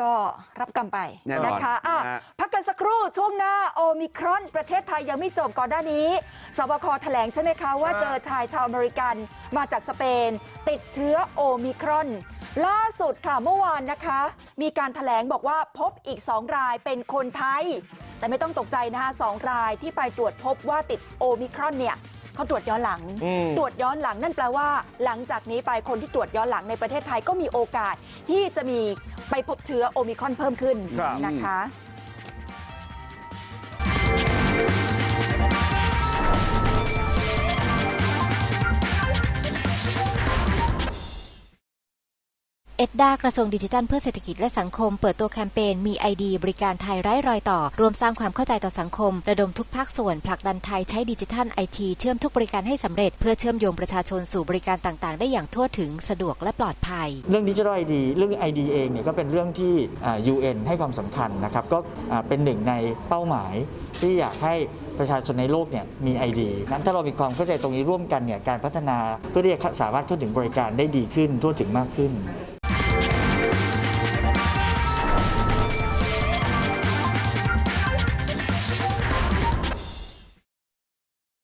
ก็รับกรรมไปแน่นอนนะคะอะนะฮะ พักกันสักครู่ช่วงหน้าโอมิครอนประเทศไทยยังไม่จบก่อนหน้านี้สบคแถลงใช่ไหมคะ ว่าเจอชายชาวอเมริกันมาจากสเปน ติดเชื้อโอมิครอน ล่าสุดค่ะเมื่อวานนะคะ มีการแถลงบอกว่าพบอีก 2 รายเป็นคนไทย แต่ไม่ต้องตกใจนะคะสองรายที่ไปตรวจพบว่าติดโอมิครอนเนี่ย เขาตรวจย้อนหลังอืมตรวจย้อนหลังนั่นแปลว่า หลังจากนี้ไปคนที่ตรวจย้อนหลังในประเทศไทยก็มีโอกาสที่จะมีไปพบเชื้อโอมิครอนเพิ่มขึ้นครับนะคะ เอ็ดดากระทรวงดิจิทัลเพื่อเศรษฐกิจและสังคม เปิดตัวแคมเปญมีไอดีบริการไทยไร้รอยต่อ รวมสร้างความเข้าใจต่อสังคม ระดมทุกภาคส่วนผลักดันไทยใช้ดิจิทัลไอทีเชื่อมทุกบริการให้สำเร็จ เพื่อเชื่อมโยงประชาชนสู่บริการต่างๆ ได้อย่างทั่วถึงสะดวกและปลอดภัย เรื่องดิจิทัลไอดีเรื่อง ID เองเนี่ยก็เป็นเรื่องที่อ่า UN ให้ความสำคัญนะครับก็เป็นหนึ่งในเป้าหมายที่อยากให้ประชาชนในโลกเนี่ยมี ID นั้นถ้าเรามีความเข้าใจตรงนี้ร่วมกันเนี่ยการพัฒนาเพื่อที่จะสามารถเข้าถึงบริการได้ดีขึ้นทั่วถึงมากขึ้น